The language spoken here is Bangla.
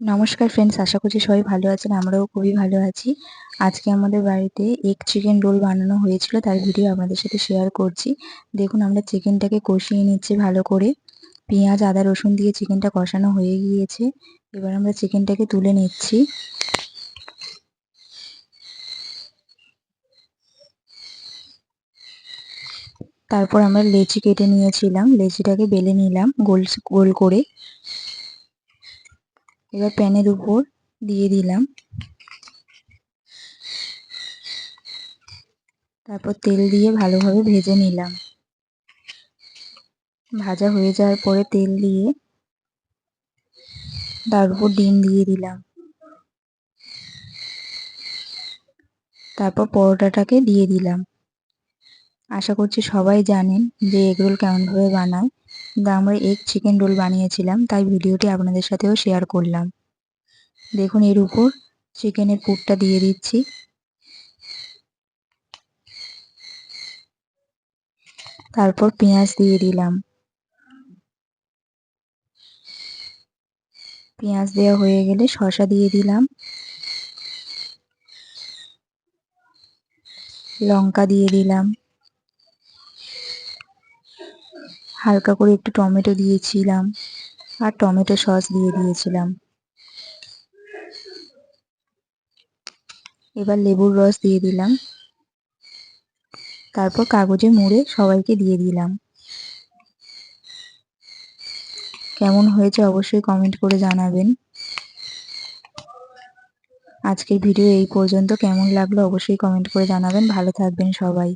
নমস্কার ফ্রেন্ডস আশা করছি সবাই ভালো আছেন, আমরাও খুবই ভালো আছি। আজকে আমাদের বাড়িতে এগ চিকেন রোল বানানো হয়েছিল, তার ভিডিও আপনাদের সাথে শেয়ার করছি। দেখুন, আমরা চিকেনটাকে কষিয়ে নিচ্ছি ভালো করে। পেঁয়াজ, আদা, রসুন দিয়ে চিকেনটা কষানো হয়ে গিয়েছে। এবার আমরা চিকেনটাকে তুলে নিচ্ছি। তারপর আমরা লেচি কেটে নিয়েছিলাম, লেচিটাকে বেলে নিলাম গোল গোল করে। এবার প্যানের উপর দিয়ে দিলাম। তারপর তেল দিয়ে ভালোভাবে ভেজে নিলাম। ভাজা হয়ে যাওয়ার পরে তেল দিয়ে তার উপর ডিম দিয়ে দিলাম। তারপর পরোটাটাকে দিয়ে দিলাম। আশা করছি সবাই জানেন যে এগরোল কেমনভাবে বানায়। আমরা এগ চিকেন রোল বানিয়েছিলাম, তাই ভিডিওটি আপনাদের সাথেও শেয়ার করলাম। দেখুন এর উপর চিকেনের পুরটা দিয়ে দিচ্ছি। তারপর পেঁয়াজ দিয়ে দিলাম। পেঁয়াজ দেওয়া হয়ে গেলে শসা দিয়ে দিলাম। লঙ্কা দিয়ে দিলাম। হালকা করে একটু টমেটো দিয়েছিলাম আর টমেটো সস দিয়ে দিয়েছিলাম। এবার লেবুর রস দিয়ে দিলাম। তারপর কাগজে মুড়ে সবাইকে দিয়ে দিলাম। কেমন হয়েছে অবশ্যই কমেন্ট করে জানাবেন। আজকের ভিডিও এই পর্যন্ত। কেমন লাগল অবশ্যই কমেন্ট করে জানাবেন। ভালো থাকবেন সবাই।